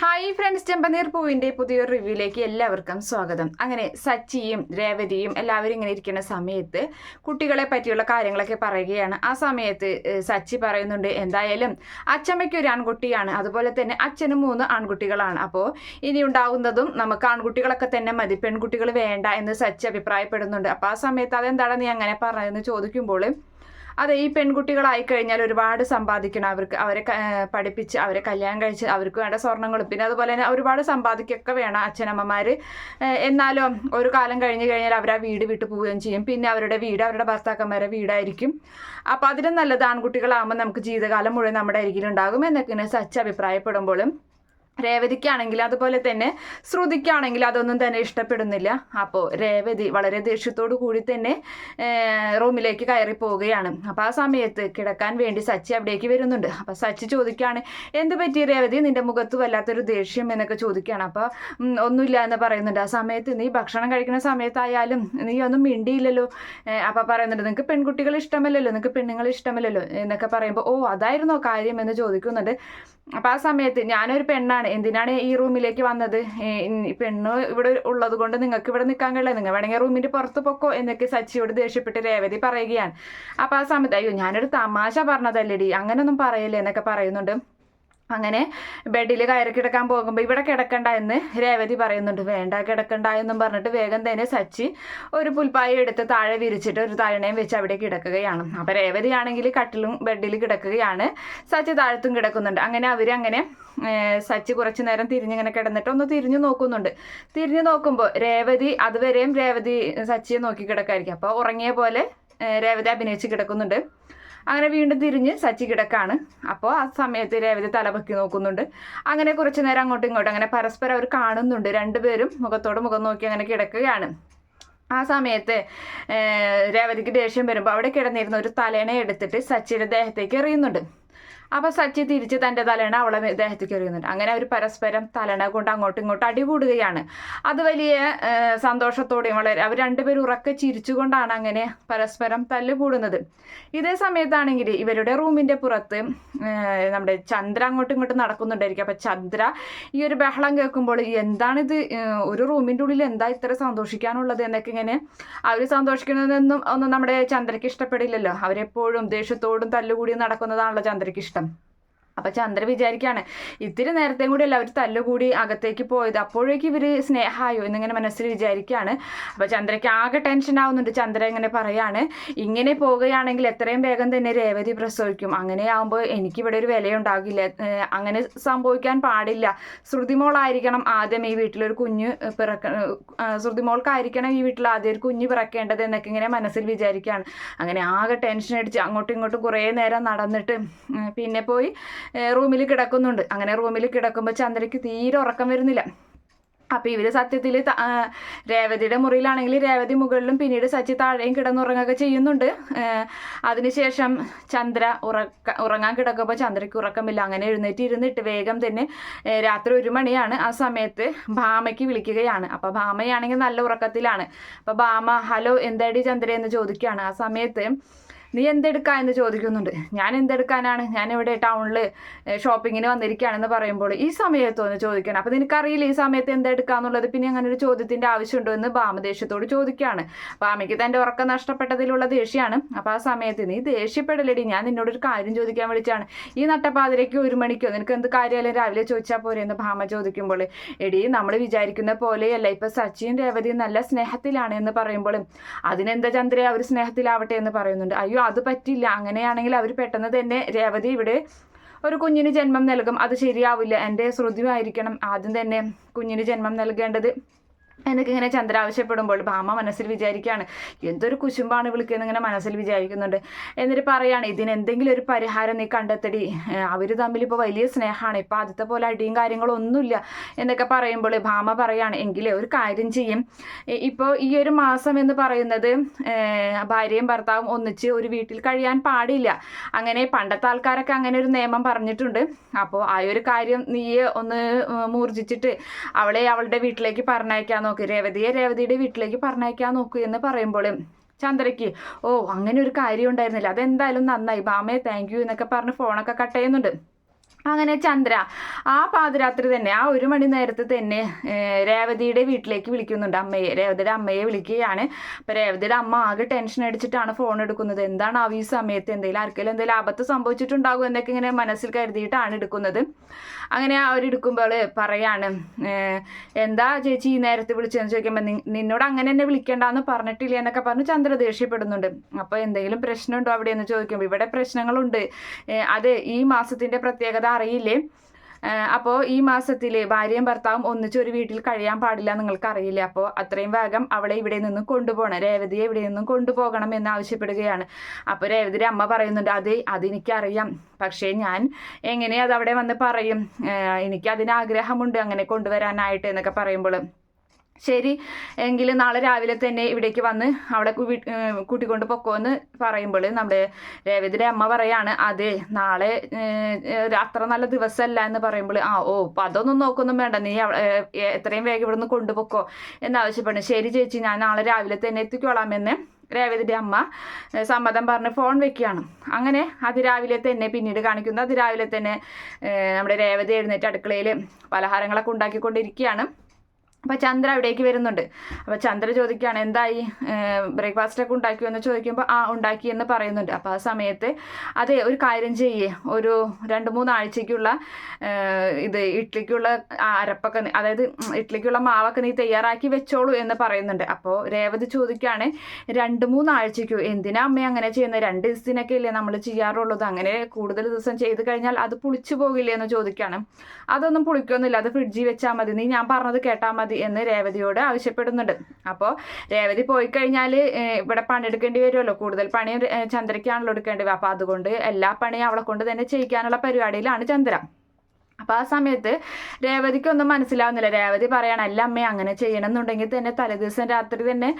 Hi friends ചെമ്പനീർ പൂവിന്റെ പുതിയൊരു റിവ്യൂയിലേക്ക് എല്ലാവർക്കും സ്വാഗതം. അങ്ങനെ സച്ചിയും രേവതിയും എല്ലാവരും ഇങ്ങനെ ഇരിക്കുന്ന സമയത്ത് കുട്ടികളെ പറ്റിയുള്ള കാര്യങ്ങളൊക്കെ പറയുകയാണ്. ആ സമയത്ത് സച്ചി പറയുന്നുണ്ട് എന്തായാലും അച്ചമ്മയ്ക്ക് ഒരു ആൺകുട്ടിയാണ്. അതുപോലെ തന്നെ അച്ഛനും മൂന്ന് ആൺകുട്ടികളാണ്. അപ്പോൾ ഇനി ഉണ്ടാകുന്നതും നമുക്ക് ആൺകുട്ടികളൊക്കെ തന്നെ മതി. പെൺകുട്ടികൾ വേണ്ട എന്ന് സച്ചി അഭിപ്രായപ്പെടുന്നുണ്ട്. അപ്പോൾ ആ സമയത്ത് അതെന്താണ് നീ അങ്ങനെ പറഞ്ഞതെന്ന് ചോദിക്കുമ്പോൾ അതെ ഈ പെൺകുട്ടികളായി കഴിഞ്ഞാൽ ഒരുപാട് സമ്പാദിക്കണം. അവർക്ക് അവരെ പഠിപ്പിച്ച് അവരെ കല്യാണം കഴിച്ച് അവർക്ക് വേണ്ട സ്വർണങ്ങളും പിന്നെ അതുപോലെ തന്നെ ഒരുപാട് സമ്പാദിക്കൊക്കെ വേണം അച്ഛനമ്മമാർ എന്നാലും ഒരു കാലം കഴിഞ്ഞ് കഴിഞ്ഞാൽ അവർ ആ വീട് വിട്ടു പോവുകയും ചെയ്യും. പിന്നെ അവരുടെ വീട് അവരുടെ ഭർത്താക്കന്മാരെ വീടായിരിക്കും. അപ്പോൾ അതിലും നല്ലത് ആൺകുട്ടികളാകുമ്പോൾ നമുക്ക് ജീവിതകാലം മുഴുവൻ നമ്മുടെ അരികിലുണ്ടാകും എന്നൊക്കെ സച്ച് അഭിപ്രായപ്പെടുമ്പോഴും രേവതിക്കാണെങ്കിൽ അതുപോലെ തന്നെ ശ്രുതിക്കാണെങ്കിൽ അതൊന്നും തന്നെ ഇഷ്ടപ്പെടുന്നില്ല. അപ്പോൾ രേവതി വളരെ ദേഷ്യത്തോടു കൂടി തന്നെ റൂമിലേക്ക് കയറി പോവുകയാണ്. അപ്പോൾ ആ സമയത്ത് കിടക്കാൻ വേണ്ടി സച്ചി അവിടേക്ക് വരുന്നുണ്ട്. അപ്പോൾ സച്ചി ചോദിക്കുകയാണ് എന്ത് പറ്റി രേവതി? നിന്റെ മുഖത്ത് വല്ലാത്തൊരു ദേഷ്യം എന്നൊക്കെ ചോദിക്കുകയാണ്. അപ്പോൾ ഒന്നുമില്ല എന്ന് പറയുന്നുണ്ട്. ആ സമയത്ത് നീ ഭക്ഷണം കഴിക്കുന്ന സമയത്തായാലും നീ ഒന്നും മിണ്ടിയില്ലല്ലോ. അപ്പോൾ പറയുന്നുണ്ട് നിങ്ങൾക്ക് പെൺകുട്ടികൾ ഇഷ്ടമല്ലല്ലോ? നിങ്ങൾക്ക് പെണ്ണുങ്ങൾ ഇഷ്ടമല്ലല്ലോ? എന്നൊക്കെ പറയുമ്പോൾ ഓ അതായിരുന്നോ കാര്യം? എന്ന് ചോദിക്കുന്നുണ്ട്. അപ്പോൾ ആ സമയത്ത് ഞാനൊരു പെണ്ണാണ്. എന്തിനാണ്? ഈ റൂമിലേക്ക് വന്നത്? പെണ്ണ് ഇവിടെ ഉള്ളത് കൊണ്ട് നിങ്ങൾക്ക് ഇവിടെ നിൽക്കാൻ കഴിയില്ല. നിങ്ങൾ വേണമെങ്കിൽ റൂമിന്റെ പുറത്ത് പൊക്കോ എന്നൊക്കെ സച്ചിയോട് ദേഷ്യപ്പെട്ട് രേവതി പറയുകയാണ്. അപ്പൊ ആ സമയത്ത് അയ്യോ ഞാനൊരു തമാശ പറഞ്ഞതല്ലേടി. അങ്ങനൊന്നും പറയല്ലേ എന്നൊക്കെ പറയുന്നുണ്ട്. അങ്ങനെ ബെഡിൽ കയറി കിടക്കാൻ പോകുമ്പോൾ ഇവിടെ കിടക്കണ്ട എന്ന് രേവതി പറയുന്നുണ്ട്. വേണ്ട കിടക്കണ്ട എന്നും പറഞ്ഞിട്ട് വേഗം തന്നെ സച്ചി ഒരു പുൽപ്പായി എടുത്ത് താഴെ വിരിച്ചിട്ട് ഒരു തഴണയും വെച്ച് അവിടെ കിടക്കുകയാണ്. അപ്പോൾ രേവതി ആണെങ്കിൽ കട്ടിലും ബെഡിൽ കിടക്കുകയാണ്. സച്ചി താഴത്തും കിടക്കുന്നുണ്ട്. അങ്ങനെ അവർ അങ്ങനെ സച്ചി കുറച്ച് നേരം തിരിഞ്ഞിങ്ങനെ കിടന്നിട്ട് ഒന്ന് തിരിഞ്ഞു നോക്കുന്നുണ്ട്. തിരിഞ്ഞു നോക്കുമ്പോൾ രേവതി അതുവരെയും രേവതി സച്ചിയെ നോക്കി കിടക്കായിരിക്കും. അപ്പോൾ ഉറങ്ങിയ പോലെ രേവതി അഭിനയിച്ച് കിടക്കുന്നുണ്ട്. അങ്ങനെ വീണ്ടും തിരിഞ്ഞ് സച്ചി കിടക്കാണ്. അപ്പോൾ ആ സമയത്ത് രേവതി തലപൊക്കി നോക്കുന്നുണ്ട്. അങ്ങനെ കുറച്ച് നേരം അങ്ങോട്ടും ഇങ്ങോട്ടും അങ്ങനെ പരസ്പരം അവർ കാണുന്നുണ്ട്. രണ്ടുപേരും മുഖത്തോട് മുഖം നോക്കി അങ്ങനെ കിടക്കുകയാണ്. ആ സമയത്ത് രേവതിക്ക് ദേഷ്യം വരുമ്പോൾ അവിടെ കിടന്നിരുന്ന ഒരു തലേണ എടുത്തിട്ട് സച്ചിയുടെ ദേഹത്തേക്ക് എറിയുന്നുണ്ട്. അപ്പോൾ സച്ചി തിരിച്ച് തന്റെ തലേണ അവളെ ദേഹത്തേക്ക് എറിയുന്നുണ്ട്. അങ്ങനെ അവർ പരസ്പരം തലേണ കൊണ്ട് അങ്ങോട്ടും ഇങ്ങോട്ടും അടികൂടുകയാണ് അത് വലിയ സന്തോഷത്തോടെയും വളരെ അവർ രണ്ടുപേരും ഉറക്കെ ചിരിച്ചുകൊണ്ടാണ് അങ്ങനെ പരസ്പരം തല്ലുകൂടുന്നത് ഇതേ സമയത്താണെങ്കിൽ ഇവരുടെ റൂമിന്റെ പുറത്ത് നമ്മുടെ ചന്ദ്ര അങ്ങോട്ടും ഇങ്ങോട്ടും നടക്കുന്നുണ്ടായിരിക്കും. അപ്പം ചന്ദ്ര ഈ ഒരു ബഹളം കേൾക്കുമ്പോൾ എന്താണിത് ഒരു റൂമിന്റെ ഉള്ളിൽ എന്താ ഇത്ര സന്തോഷിക്കാനുള്ളത് എന്നൊക്കെ ഇങ്ങനെ അവർ സന്തോഷിക്കുന്നതൊന്നും ഒന്നും നമ്മുടെ ചന്ദ്രയ്ക്ക് ഇഷ്ടപ്പെടില്ലല്ലോ. അവരെപ്പോഴും ദേഷ്യത്തോടും തല്ലുകൂടി നടക്കുന്നതാണല്ലോ ചന്ദ്രയ്ക്ക് ഇഷ്ടം. welcome. അപ്പൊ ചന്ദ്ര വിചാരിക്കാണ്. ഇത്തിരി നേരത്തെയും കൂടി അല്ല അവർ തല്ലുകൂടി അകത്തേക്ക് പോയത്. അപ്പോഴേക്ക് ഇവർ സ്നേഹമായോ എന്നിങ്ങനെ മനസ്സിൽ വിചാരിക്കുകയാണ് അപ്പൊ ചന്ദ്രയ്ക്ക് ആകെ ടെൻഷൻ ആവുന്നുണ്ട്. ചന്ദ്ര ഇങ്ങനെ പറയാണ് ഇങ്ങനെ പോവുകയാണെങ്കിൽ എത്രയും വേഗം തന്നെ രേവതി പ്രസവിക്കും. അങ്ങനെ ആവുമ്പോൾ എനിക്ക് ഇവിടെ ഒരു വിലയുണ്ടാകില്ല. അങ്ങനെ സംഭവിക്കാൻ പാടില്ല. ശ്രുതിമോളായിരിക്കണം ആദ്യം ഈ വീട്ടിലൊരു കുഞ്ഞ് പിറക്ക ശ്രുതിമോൾക്കായിരിക്കണം ഈ വീട്ടിൽ ആദ്യം ഒരു കുഞ്ഞ് പിറക്കേണ്ടത് എന്നൊക്കെ ഇങ്ങനെ മനസ്സിൽ വിചാരിക്കുകയാണ് അങ്ങനെ ആകെ ടെൻഷൻ അടിച്ച് അങ്ങോട്ടും ഇങ്ങോട്ടും കുറേ നേരം നടന്നിട്ട് പിന്നെ പോയി. റൂമിൽ കിടക്കുന്നുണ്ട്. അങ്ങനെ റൂമിൽ കിടക്കുമ്പോൾ ചന്ദ്രയ്ക്ക് തീരെ ഉറക്കം വരുന്നില്ല. അപ്പോൾ ഇവർ സത്യത്തിൽ രേവതിയുടെ മുറിയിലാണെങ്കിൽ രേവതി മുകളിലും പിന്നീട് സച്ചി താഴെയും കിടന്നുറങ്ങുകയൊക്കെ ചെയ്യുന്നുണ്ട്. അതിനുശേഷം ചന്ദ്ര ഉറക്ക ഉറങ്ങാൻ കിടക്കുമ്പോൾ ചന്ദ്രയ്ക്ക് ഉറക്കമില്ല. അങ്ങനെ എഴുന്നേറ്റ് ഇരുന്നിട്ട് വേഗം തന്നെ രാത്രി ഒരു മണിയാണ് ആ സമയത്ത് ഭാമയ്ക്ക് വിളിക്കുകയാണ്. അപ്പോൾ ഭാമയാണെങ്കിൽ നല്ല ഉറക്കത്തിലാണ്. അപ്പോൾ ഭാമ ഹലോ എന്താടി ചന്ദ്ര എന്ന് ചോദിക്കുകയാണ്. ആ സമയത്ത് നീ എന്തെടുക്കാ? എന്ന് ചോദിക്കുന്നുണ്ട്. ഞാൻ എന്തെടുക്കാനാണ്? ഞാൻ ഇവിടെ ടൗണിൽ ഷോപ്പിങ്ങിന് വന്നിരിക്കുകയാണെന്ന് പറയുമ്പോൾ ഈ സമയത്ത് എന്ന് ചോദിക്കണം. അപ്പം നിനക്കറിയില്ല ഈ സമയത്ത് എന്തെടുക്കാന്നുള്ളത്? പിന്നെ അങ്ങനെ ഒരു ചോദ്യത്തിന്റെ ആവശ്യമുണ്ടോ എന്ന് ഭാമദേഷ്യത്തോട് ചോദിക്കുകയാണ്. ബാമയ്ക്ക് തന്റെ ഉറക്കം നഷ്ടപ്പെട്ടതിലുള്ള ദേഷ്യമാണ്. അപ്പോൾ ആ സമയത്ത് നീ ദേഷ്യപ്പെടലടി. ഞാൻ നിന്നോടൊരു കാര്യം ചോദിക്കാൻ വിളിച്ചാണ്. ഈ നട്ടപ്പാതിരയ്ക്ക് ഒരു മണിക്കോ? നിനക്ക് എന്ത് കാര്യമായാലും രാവിലെ ചോദിച്ചാൽ പോരെ? എന്ന് ഭാമ ചോദിക്കുമ്പോൾ എടി നമ്മൾ വിചാരിക്കുന്ന പോലെയല്ല. ഇപ്പം സച്ചിൻ രേവതി നല്ല സ്നേഹത്തിലാണ് എന്ന് പറയുമ്പോൾ അതിനെന്താ ചന്ദ്രയെ അവർ സ്നേഹത്തിലാവട്ടെ? എന്ന് പറയുന്നുണ്ട്. അയ്യോ അത് പറ്റില്ല. അങ്ങനെയാണെങ്കിൽ അവർ പെട്ടെന്ന് തന്നെ രേവതി ഇവിടെ ഒരു കുഞ്ഞിന് ജന്മം നൽകും. അത് ശരിയാവില്ല. എന്റെ ശ്രുതിയായിരിക്കണം ആദ്യം തന്നെ കുഞ്ഞിന് ജന്മം നൽകേണ്ടത്. എന്നൊക്കെ ഇങ്ങനെ ചന്ദ്ര ആവശ്യപ്പെടുമ്പോൾ ഭാമ മനസ്സിൽ വിചാരിക്കുകയാണ് എന്തൊരു കുശുമ്പാണ് വിളിക്കുന്നത് ഇങ്ങനെ മനസ്സിൽ വിചാരിക്കുന്നുണ്ട്. എന്നിട്ട് പറയാണ് ഇതിനെന്തെങ്കിലും ഒരു പരിഹാരം നീ കണ്ടെത്തടി. അവർ തമ്മിൽ ഇപ്പോൾ വലിയ സ്നേഹമാണ്. ഇപ്പോൾ ആദ്യത്തെ പോലെ അടിയും കാര്യങ്ങളും ഒന്നുമില്ല എന്നൊക്കെ പറയുമ്പോൾ ഭാമ പറയാണ് എങ്കിലേ ഒരു കാര്യം ചെയ്യും. ഇപ്പോൾ ഈ ഒരു മാസം എന്ന് പറയുന്നത് ഭാര്യയും ഭർത്താവും ഒന്നിച്ച് ഒരു വീട്ടിൽ കഴിയാൻ പാടില്ല. അങ്ങനെ പണ്ടത്തെ ആൾക്കാരൊക്കെ അങ്ങനെ ഒരു നിയമം പറഞ്ഞിട്ടുണ്ട്. അപ്പോൾ ആ ഒരു കാര്യം നീ ഒന്ന് മൂർജിച്ചിട്ട് അവളെ അവളുടെ വീട്ടിലേക്ക് പറഞ്ഞയക്കാൻ നോക്ക് രേവതിയെ രേവതിയുടെ വീട്ടിലേക്ക് പറഞ്ഞയക്കാൻ നോക്കൂ എന്ന് പറയുമ്പോൾ ചന്ദ്രയ്ക്ക് ഓ അങ്ങനെ ഒരു കാര്യം ഉണ്ടായിരുന്നില്ല. അതെന്തായാലും നന്നായി. ബാമേ താങ്ക് യു എന്നൊക്കെ പറഞ്ഞ് ഫോണൊക്കെ കട്ട് ചെയ്യുന്നുണ്ട്. അങ്ങനെ ചന്ദ്ര ആ പാതിരാത്രി തന്നെ ആ ഒരു മണി നേരത്തെ തന്നെ രേവതിയുടെ വീട്ടിലേക്ക് വിളിക്കുന്നുണ്ട് അമ്മയെ. രേവതിയുടെ അമ്മയെ വിളിക്കുകയാണ്. അപ്പം രേവതിയുടെ അമ്മ ആകെ ടെൻഷൻ അടിച്ചിട്ടാണ് ഫോൺ എടുക്കുന്നത്. എന്താണ് ആ ഈ സമയത്ത്? എന്തെങ്കിലും ആർക്കെങ്കിലും എന്തെങ്കിലും ആപത്ത് സംഭവിച്ചിട്ടുണ്ടാകും എന്നൊക്കെ ഇങ്ങനെ മനസ്സിൽ കരുതിയിട്ടാണ് എടുക്കുന്നത്. അങ്ങനെ അവരെടുക്കുമ്പോൾ പറയാണ് എന്താ ചേച്ചി ഈ നേരത്തെ വിളിച്ചതെന്ന് ചോദിക്കുമ്പോൾ നിന്നോട് അങ്ങനെ എന്നെ വിളിക്കേണ്ടെന്ന് പറഞ്ഞിട്ടില്ല എന്നൊക്കെ പറഞ്ഞ് ചന്ദ്ര ദേഷ്യപ്പെടുന്നുണ്ട്. അപ്പോൾ എന്തെങ്കിലും പ്രശ്നമുണ്ടോ അവിടെ എന്ന് ചോദിക്കുമ്പോൾ ഇവിടെ പ്രശ്നങ്ങളുണ്ട്. അതെ അത് ഈ മാസത്തിന്റെ പ്രത്യേകത അറിയില്ലേ? അപ്പോൾ ഈ മാസത്തിൽ ഭാര്യയും ഭർത്താവും ഒന്നിച്ചൊരു വീട്ടിൽ കഴിയാൻ പാടില്ല നിങ്ങൾക്ക് അറിയില്ല അപ്പോൾ അത്രയും വേഗം അവളെ ഇവിടെ നിന്നും കൊണ്ടുപോകണം. രേവതിയെ ഇവിടെ നിന്നും കൊണ്ടുപോകണം എന്ന് ആവശ്യപ്പെടുകയാണ്. അപ്പോൾ രേവതിയുടെ അമ്മ പറയുന്നുണ്ട് അത് അതെനിക്കറിയാം പക്ഷേ ഞാൻ എങ്ങനെയാ അത് അവിടെ വന്ന് പറയും? എനിക്ക് അതിന് ആഗ്രഹമുണ്ട് അങ്ങനെ കൊണ്ടുവരാനായിട്ട് എന്നൊക്കെ പറയുമ്പോൾ ശരി എങ്കിൽ നാളെ രാവിലെ തന്നെ ഇവിടേക്ക് വന്ന് അവിടെ കൂട്ടിക്കൊണ്ട് പൊക്കോന്ന് പറയുമ്പോൾ നമ്മുടെ രേവതിയുടെ അമ്മ പറയാണ് അതെ നാളെ അത്ര നല്ല ദിവസമല്ല എന്ന് പറയുമ്പോൾ ആ ഓ അപ്പം അതൊന്നും നോക്കൊന്നും വേണ്ട നീ എത്രയും വേഗം ഇവിടെ നിന്ന് കൊണ്ടുപോക്കോ എന്നാവശ്യപ്പെടുന്നു ശരി ചേച്ചി ഞാൻ നാളെ രാവിലെ തന്നെ എത്തിക്കോളാമെന്ന് രേവതിയുടെ അമ്മ സമ്മതം പറഞ്ഞ് ഫോൺ വെക്കുകയാണ് അങ്ങനെ അതിരാവിലെ തന്നെ പിന്നീട് കാണിക്കുന്നു. അതിരാവിലെ തന്നെ നമ്മുടെ രേവതി എഴുന്നേറ്റ് അടുക്കളയിൽ പലഹാരങ്ങളൊക്കെ ഉണ്ടാക്കിക്കൊണ്ടിരിക്കുകയാണ്. അപ്പോൾ ചന്ദ്ര അവിടേക്ക് വരുന്നുണ്ട്. അപ്പോൾ ചന്ദ്ര ചോദിക്കുകയാണ് എന്തായി? ബ്രേക്ക്ഫാസ്റ്റ് ഒക്കെ ഉണ്ടാക്കിയോ? എന്ന് ചോദിക്കുമ്പോൾ ആ ഉണ്ടാക്കി എന്ന് പറയുന്നുണ്ട്. അപ്പോൾ ആ സമയത്ത് അതെ ഒരു കാര്യം ചെയ്യേ. ഒരു രണ്ട് മൂന്നാഴ്ചക്കുള്ള ഇത് ഇഡ്ലിക്കുള്ള അരപ്പൊക്കെ അതായത് ഇഡ്ലിക്കുള്ള മാവൊക്കെ നീ തയ്യാറാക്കി വെച്ചോളൂ എന്ന് പറയുന്നുണ്ട്. അപ്പോൾ രേവതി ചോദിക്കുകയാണ് രണ്ട് മൂന്ന് ആഴ്ചയ്ക്കോ? എന്തിനാ അമ്മ അങ്ങനെ ചെയ്യുന്നത് രണ്ട് ദിവസത്തിനൊക്കെ ഇല്ലേ നമ്മൾ ചെയ്യാറുള്ളത് അങ്ങനെ കൂടുതൽ ദിവസം ചെയ്ത് കഴിഞ്ഞാൽ അത് പുളിച്ചു പോകില്ലേ? എന്ന് ചോദിക്കുകയാണ്. അതൊന്നും പുളിക്കൊന്നുമില്ല. അത് ഫ്രിഡ്ജിൽ വെച്ചാൽ മതി. നീ ഞാൻ പറഞ്ഞത് കേട്ടാൽ മതി. എന്ന് രേവതിയോട് ആവശ്യപ്പെടുന്നുണ്ട്. അപ്പോൾ രേവതി പോയി കഴിഞ്ഞാൽ ഇവിടെ പണിയെടുക്കേണ്ടി വരുമല്ലോ. കൂടുതൽ പണി ഏഹ്, ചന്ദ്രയ്ക്കാണല്ലോ എടുക്കേണ്ടി വരിക അപ്പോൾ അതുകൊണ്ട് എല്ലാ പണിയും അവളെ കൊണ്ട് തന്നെ ചെയ്യിക്കാനുള്ള പരിപാടിയിലാണ് ചന്ദ്ര. അപ്പോൾ ആ സമയത്ത് രേവതിക്കൊന്നും മനസ്സിലാവുന്നില്ല. രേവതി പറയണം അല്ല അമ്മേ അങ്ങനെ ചെയ്യണം എന്നുണ്ടെങ്കിൽ തന്നെ തലേദിവസം രാത്രി തന്നെ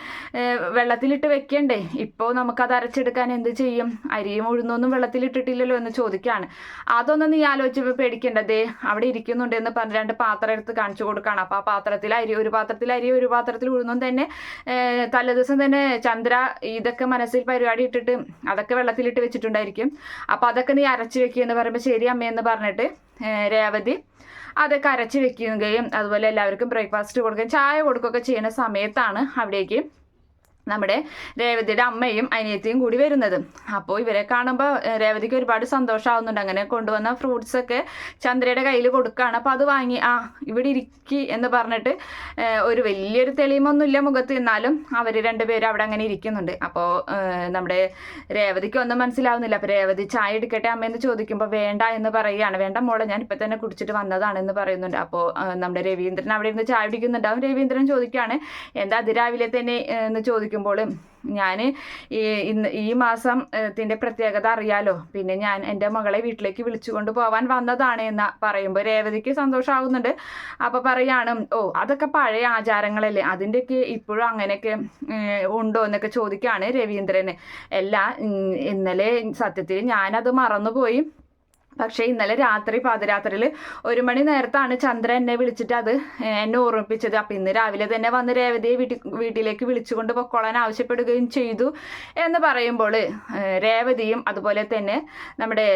വെള്ളത്തിലിട്ട് വെക്കണ്ടേ? ഇപ്പോൾ അത് അരച്ചെടുക്കാൻ എന്ത് ചെയ്യും? അരിയും ഉഴുന്നൊന്നും വെള്ളത്തിലിട്ടിട്ടില്ലല്ലോ എന്ന് ചോദിക്കുകയാണ് അതൊന്നും നീ ആലോചിച്ച് പേടിക്കേണ്ടതേ അവിടെ ഇരിക്കുന്നുണ്ട് എന്ന് പറഞ്ഞ് രണ്ട് പാത്രം എടുത്ത് കാണിച്ചു കൊടുക്കുകയാണ് അപ്പോൾ ആ പാത്രത്തിൽ അരി ഒരു പാത്രത്തിൽ അരി ഒരു പാത്രത്തിൽ ഉഴുന്നും തന്നെ തലേദിവസം തന്നെ ചന്ദ്ര ഇതൊക്കെ മനസ്സിൽ പരിപാടി ഇട്ടിട്ട് അതൊക്കെ വെള്ളത്തിലിട്ട് വെച്ചിട്ടുണ്ടായിരിക്കും. അപ്പോൾ അതൊക്കെ നീ അരച്ച് വെക്കുക എന്ന് പറയുമ്പോൾ ശരി അമ്മയെന്ന് പറഞ്ഞിട്ട് രേവതി. അത് അരച്ച് വെക്കുകയും അതുപോലെ എല്ലാവർക്കും ബ്രേക്ക്ഫാസ്റ്റ് കൊടുക്കുകയും ചായ കൊടുക്കുകയൊക്കെ ചെയ്യുന്ന സമയത്താണ് അവിടേക്ക് നമ്മുടെ രേവതിയുടെ അമ്മയും അനിയത്തിയും കൂടി വരുന്നത്. അപ്പോൾ ഇവരെ കാണുമ്പോൾ രേവതിക്ക് ഒരുപാട് സന്തോഷമാവുന്നുണ്ട് അങ്ങനെ കൊണ്ടുവന്ന ഫ്രൂട്ട്സ് ഒക്കെ ചന്ദ്രയുടെ കയ്യിൽ കൊടുക്കുകയാണ് അപ്പോൾ അത് വാങ്ങി ആ ഇവിടെ ഇരിക്കി എന്ന് പറഞ്ഞിട്ട് ഒരു വലിയൊരു തെളിയുമൊന്നുമില്ല മുഖത്ത്. എന്നാലും അവർ രണ്ടുപേരും അവിടെ അങ്ങനെ ഇരിക്കുന്നുണ്ട്. അപ്പോൾ നമ്മുടെ രേവതിക്ക് ഒന്നും മനസ്സിലാവുന്നില്ല. അപ്പോൾ രേവതി ചായ എടുക്കട്ടെ അമ്മയെന്ന് ചോദിക്കുമ്പോൾ വേണ്ട എന്ന് പറയുകയാണ്. വേണ്ട മോളെ ഞാൻ ഇപ്പം തന്നെ കുടിച്ചിട്ട് വന്നതാണെന്ന് പറയുന്നുണ്ട്. അപ്പോൾ നമ്മുടെ രവീന്ദ്രൻ അവിടെ ഇരുന്ന് ചായ കുടിക്കുന്നുണ്ടാവും രവീന്ദ്രൻ ചോദിക്കുകയാണ് എന്താ അതിരാവിലെ തന്നെ എന്ന് എന്ന് ചോദിക്കുമ്പോൾ ഞാൻ ഇന്ന് ഈ മാസം ത്തിന്റെ പ്രത്യേകത അറിയാലോ. പിന്നെ ഞാൻ എന്റെ മകളെ വീട്ടിലേക്ക് വിളിച്ചുകൊണ്ട് പോവാൻ വന്നതാണ് എന്ന് പറയുമ്പോൾ രേവതിക്ക് സന്തോഷമാകുന്നുണ്ട് അപ്പോൾ പറയാണ് ഓ അതൊക്കെ പഴയ ആചാരങ്ങളല്ലേ. അതിന്റെയൊക്കെ ഇപ്പോഴും അങ്ങനെയൊക്കെ ഉണ്ടോ? എന്നൊക്കെ ചോദിക്കുകയാണ് രവീന്ദ്രന്. അല്ല ഇന്നലെ സത്യത്തിൽ ഞാനത് മറന്നുപോയി. പക്ഷേ ഇന്നലെ രാത്രി പാതിരാത്രിയിൽ ഒരു മണി നേരത്താണ് ചന്ദ്ര എന്നെ വിളിച്ചിട്ട് അത് എന്നെ ഓർമ്മിപ്പിച്ചത്. അപ്പം ഇന്ന് രാവിലെ തന്നെ വന്ന് രേവതിയെ വീട്ടിൽ വീട്ടിലേക്ക് വിളിച്ചുകൊണ്ട് പൊക്കോളാൻ ആവശ്യപ്പെടുകയും ചെയ്തു എന്ന് പറയുമ്പോൾ രേവതിയും അതുപോലെ തന്നെ നമ്മുടെ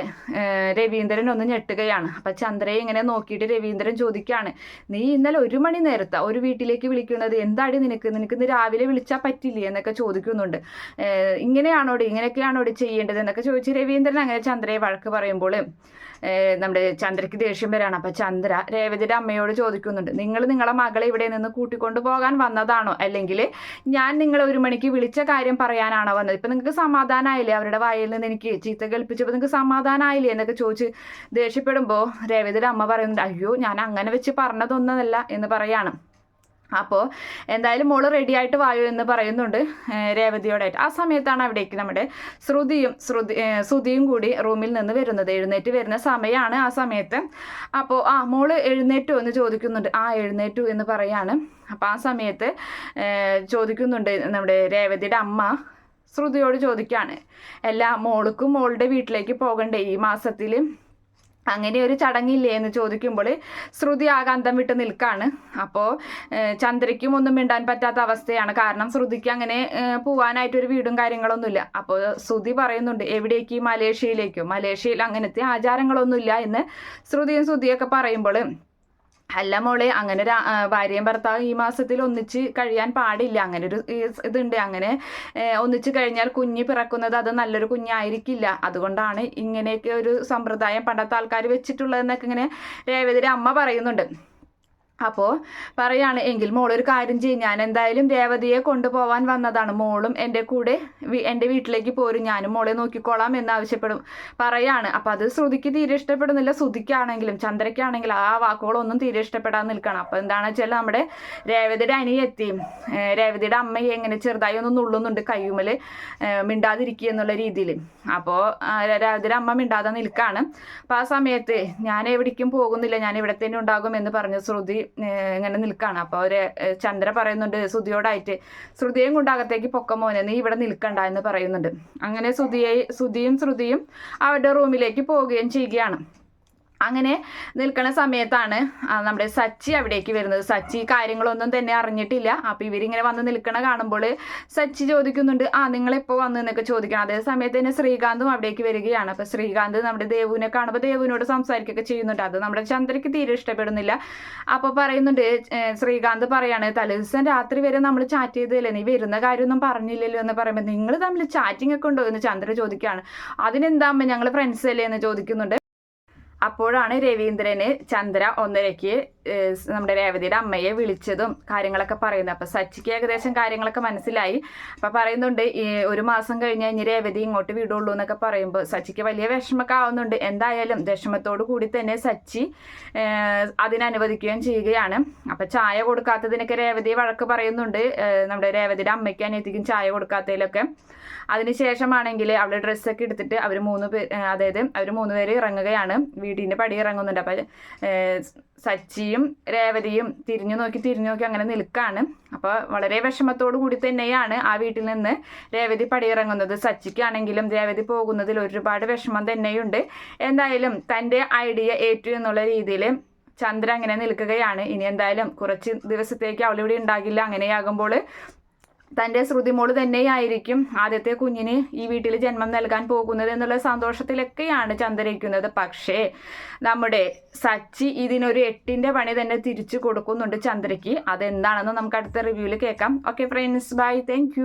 രവീന്ദ്രൻ ഒന്ന് ഞെട്ടുകയാണ്. അപ്പം ചന്ദ്രയെ ഇങ്ങനെ നോക്കിയിട്ട് രവീന്ദ്രൻ ചോദിക്കുകയാണ് നീ ഇന്നലെ ഒരു മണി നേരത്താ ഒരു വീട്ടിലേക്ക് വിളിക്കുന്നത്? എന്താടി നിനക്ക്? നിനക്ക് ഇന്ന് രാവിലെ വിളിച്ചാൽ പറ്റില്ലേ? എന്നൊക്കെ ചോദിക്കുന്നുണ്ട്. ഇങ്ങനെയാണോടി? ഇങ്ങനെയൊക്കെയാണോടി ചെയ്യേണ്ടത്? എന്നൊക്കെ ചോദിച്ച് രവീന്ദ്രൻ അങ്ങനെ ചന്ദ്രയെ വഴക്ക് പറയുമ്പോൾ നമ്മുടെ ചന്ദ്രയ്ക്ക് ദേഷ്യം വരാണ്. അപ്പം ചന്ദ്ര രേവതിയുടെ അമ്മയോട് ചോദിക്കുന്നുണ്ട്. നിങ്ങൾ നിങ്ങളെ മകളെ ഇവിടെ നിന്ന് കൂട്ടിക്കൊണ്ടു പോകാൻ വന്നതാണോ? അല്ലെങ്കിൽ ഞാൻ നിങ്ങളെ ഒരു മണിക്ക് വിളിച്ച കാര്യം പറയാനാണോ വന്നത്? ഇപ്പം നിങ്ങൾക്ക് സമാധാനമായില്ലേ അവരുടെ വായിൽ നിന്ന് എനിക്ക് ചീത്ത കേൾപ്പിച്ചപ്പോൾ നിങ്ങൾക്ക് സമാധാനമായില്ലേ എന്നൊക്കെ ചോദിച്ച് ദേഷ്യപ്പെടുമ്പോൾ രേവതിയുടെ അമ്മ പറയുന്നുണ്ട് അയ്യോ ഞാൻ അങ്ങനെ വെച്ച് പറഞ്ഞതൊന്നല്ല എന്ന് പറയാണ്. അപ്പോൾ എന്തായാലും മോൾ റെഡി ആയിട്ട് വായു എന്ന് പറയുന്നുണ്ട് രേവതിയോടായിട്ട്. ആ സമയത്താണ് അവിടേക്ക് നമ്മുടെ ശ്രുതിയും ശ്രുതി ശ്രുതിയും കൂടി റൂമിൽ നിന്ന് വരുന്നത്. എഴുന്നേറ്റ് വരുന്ന സമയമാണ് ആ സമയത്ത്. അപ്പോൾ ആ മോൾ എഴുന്നേറ്റു എന്ന് ചോദിക്കുന്നുണ്ട്. ആ എഴുന്നേറ്റു എന്ന് പറയാണ്. അപ്പോൾ ആ സമയത്ത് ചോദിക്കുന്നുണ്ട് നമ്മുടെ രേവതിയുടെ അമ്മ ശ്രുതിയോട് ചോദിക്കുകയാണ് എല്ലാ മോൾക്കും മോളുടെ വീട്ടിലേക്ക് പോകണ്ടേ ഈ മാസത്തിൽ അങ്ങനെ ഒരു ചടങ്ങില്ലേ എന്ന് ചോദിക്കുമ്പോൾ ശ്രുതി ആകാന്തം വിട്ട് നിൽക്കാണ്. അപ്പോൾ ചന്ദ്രയ്ക്കും ഒന്നും മിണ്ടാൻ പറ്റാത്ത അവസ്ഥയാണ്. കാരണം ശ്രുതിക്ക് അങ്ങനെ പോവാനായിട്ട് ഒരു വീടും കാര്യങ്ങളൊന്നുമില്ല. അപ്പോൾ ശ്രുതി പറയുന്നുണ്ട് എവിടേക്ക് മലേഷ്യയിലേക്കോ? മലേഷ്യയിൽ അങ്ങനത്തെ ആചാരങ്ങളൊന്നുമില്ല എന്ന് ശ്രുതിയും ശ്രുതിയൊക്കെ പറയുമ്പോൾ അല്ല മോളെ അങ്ങനെ ഒരു ഭാര്യയും ഭർത്താവും ഈ മാസത്തിൽ ഒന്നിച്ച് കഴിയാൻ പാടില്ല. അങ്ങനെ ഒരു ഇതുണ്ട്. അങ്ങനെ ഒന്നിച്ച് കഴിഞ്ഞാൽ കുഞ്ഞ് പിറക്കുന്നത് അത് നല്ലൊരു കുഞ്ഞായിരിക്കില്ല. അതുകൊണ്ടാണ് ഇങ്ങനെയൊക്കെ ഒരു സമ്പ്രദായം പണ്ടത്തെ ആൾക്കാർ വെച്ചിട്ടുള്ളതെന്നൊക്കെ ഇങ്ങനെ രേവതിയുടെ അമ്മ പറയുന്നുണ്ട്. അപ്പോൾ പറയാണ് എങ്കിൽ മോളൊരു കാര്യം ചെയ്യും. ഞാൻ എന്തായാലും രേവതിയെ കൊണ്ടുപോവാൻ വന്നതാണ്. മോളും എന്റെ കൂടെ എന്റെ വീട്ടിലേക്ക് പോരും. ഞാനും മോളെ നോക്കിക്കോളാം എന്ന് ആവശ്യപ്പെടും. പറയാണ്. അപ്പം അത് ശ്രുതിക്ക് തീരെ ഇഷ്ടപ്പെടുന്നില്ല. ശ്രുതിക്കാണെങ്കിലും ചന്ദ്രയ്ക്കാണെങ്കിലും ആ വാക്കുകളൊന്നും തീരെ ഇഷ്ടപ്പെടാൻ നിൽക്കണം. അപ്പോൾ എന്താണെന്ന് വെച്ചാൽ നമ്മുടെ രേവതിയുടെ അനിയെത്തിയും രേവതിയുടെ അമ്മയെ എങ്ങനെ ചെറുതായി ഒന്ന് നുള്ളുന്നുണ്ട് കയ്യുമൽ മിണ്ടാതിരിക്കുക എന്നുള്ള രീതിയിൽ അപ്പോൾ രേവതിയുടെ അമ്മ മിണ്ടാതെ നിൽക്കുകയാണ് അപ്പോൾ ആ സമയത്ത് ഞാൻ എവിടേക്കും പോകുന്നില്ല. ഞാൻ ഇവിടെ തന്നെ ഉണ്ടാകും എന്ന് പറഞ്ഞ ശ്രുതി ഇങ്ങനെ നിൽക്കുകയാണ് അപ്പോൾ ഒരു ചന്ദ്ര പറയുന്നുണ്ട് ശ്രുതിയോടായിട്ട് ശ്രുതിയും കൊണ്ട് അകത്തേക്ക് പൊക്കം മോനെ നീ ഇവിടെ നിൽക്കണ്ട എന്ന് പറയുന്നുണ്ട്. അങ്ങനെ ശ്രുതിയെ ശ്രുതിയും ശ്രുതിയും അവരുടെ റൂമിലേക്ക് പോവുകയും ചെയ്യുകയാണ്. അങ്ങനെ നിൽക്കുന്ന സമയത്താണ് നമ്മുടെ സച്ചി അവിടേക്ക് വരുന്നത്. സച്ചി കാര്യങ്ങളൊന്നും തന്നെ അറിഞ്ഞിട്ടില്ല. അപ്പോൾ ഇവരിങ്ങനെ വന്ന് നിൽക്കണ കാണുമ്പോൾ സച്ചി ചോദിക്കുന്നുണ്ട് ആ നിങ്ങളെപ്പോൾ വന്നു? എന്നൊക്കെ ചോദിക്കണം. അതേ സമയത്ത് തന്നെ ശ്രീകാന്തും അവിടേക്ക് വരികയാണ്. അപ്പോൾ ശ്രീകാന്ത് നമ്മുടെ ദേവുവിനെ കാണുമ്പോൾ ദേവുവിനോട് സംസാരിക്കുകയൊക്കെ ചെയ്യുന്നുണ്ട്. അത് നമ്മുടെ ചന്ദ്രയ്ക്ക് തീരെ ഇഷ്ടപ്പെടുന്നില്ല. അപ്പോൾ പറയുന്നുണ്ട് ശ്രീകാന്ത് പറയാണ് തലേദിവസം രാത്രി വരെ നമ്മൾ ചാറ്റ് ചെയ്തതല്ലേ? നീ വരുന്ന കാര്യമൊന്നും പറഞ്ഞില്ലല്ലോ? എന്ന് പറയുമ്പോൾ നിങ്ങൾ തമ്മിൽ ചാറ്റിംഗ് ഒക്കെ ഉണ്ടോ? എന്ന് ചന്ദ്ര ചോദിക്കുകയാണ്. അതിനെന്താ ഞങ്ങൾ ഫ്രണ്ട്സ് അല്ലേ? എന്ന് ചോദിക്കുന്നുണ്ട്. അപ്പോഴാണ് രവീന്ദ്രന് ചന്ദ്ര ഒന്നരയ്ക്ക് നമ്മുടെ രേവതിയുടെ അമ്മയെ വിളിച്ചതും കാര്യങ്ങളൊക്കെ പറയുന്നത്. അപ്പം സച്ചിക്ക് ഏകദേശം കാര്യങ്ങളൊക്കെ മനസ്സിലായി. അപ്പം പറയുന്നുണ്ട് ഒരു മാസം കഴിഞ്ഞ് ഇനി രേവതി ഇങ്ങോട്ട് വിടുള്ളൂ എന്നൊക്കെ പറയുമ്പോൾ സച്ചിക്ക് വലിയ വിഷമമൊക്കെ ആവുന്നുണ്ട്. എന്തായാലും വിഷമത്തോടു കൂടി തന്നെ സച്ചി അതിനനുവദിക്കുകയും ചെയ്യുകയാണ്. അപ്പം ചായ കൊടുക്കാത്തതിനൊക്കെ രേവതി വഴക്ക് പറയുന്നുണ്ട്. നമ്മുടെ രേവതിയുടെ അമ്മയ്ക്ക് അനിയത്തിക്കും ചായ കൊടുക്കാത്തതിലൊക്കെ. അതിനുശേഷമാണെങ്കിൽ അവളുടെ ഡ്രസ്സൊക്കെ എടുത്തിട്ട് അവർ മൂന്ന് പേര് അതായത് അവർ മൂന്ന് പേര് ഇറങ്ങുകയാണ്. വീടിന്റെ പടി ഇറങ്ങുന്നുണ്ട് അപ്പം സച്ചിയും രേവതിയും തിരിഞ്ഞു നോക്കി തിരിഞ്ഞു നോക്കി അങ്ങനെ നിൽക്കുകയാണ് അപ്പോൾ വളരെ വിഷമത്തോടു കൂടി തന്നെയാണ് ആ വീട്ടിൽ നിന്ന് രേവതി പടിയിറങ്ങുന്നത്. സച്ചിക്കാണെങ്കിലും രേവതി പോകുന്നതിൽ ഒരുപാട് വിഷമം തന്നെയുണ്ട്. എന്തായാലും തന്റെ ഐഡിയ ഏറ്റു എന്നുള്ള രീതിയിൽ ചന്ദ്ര അങ്ങനെ നിൽക്കുകയാണ്. ഇനി എന്തായാലും കുറച്ച് ദിവസത്തേക്ക് അവളിവിടെ ഉണ്ടാകില്ല. അങ്ങനെയാകുമ്പോൾ തന്റെ ശ്രുതിമോൾ തന്നെയായിരിക്കും ആദ്യത്തെ കുഞ്ഞിന് ഈ വീട്ടിൽ ജന്മം നൽകാൻ പോകുന്നത് എന്നുള്ള സന്തോഷത്തിലൊക്കെയാണ് ചന്ദ്രയ്ക്കുന്നത് പക്ഷേ നമ്മുടെ സച്ചി ഇതിനൊരു എട്ടിന്റെ പണി തന്നെ തിരിച്ചു കൊടുക്കുന്നുണ്ട് ചന്ദ്രയ്ക്ക്. അതെന്താണെന്ന് നമുക്ക് അടുത്ത റിവ്യൂവിൽ കേൾക്കാം. Okay friends bye thank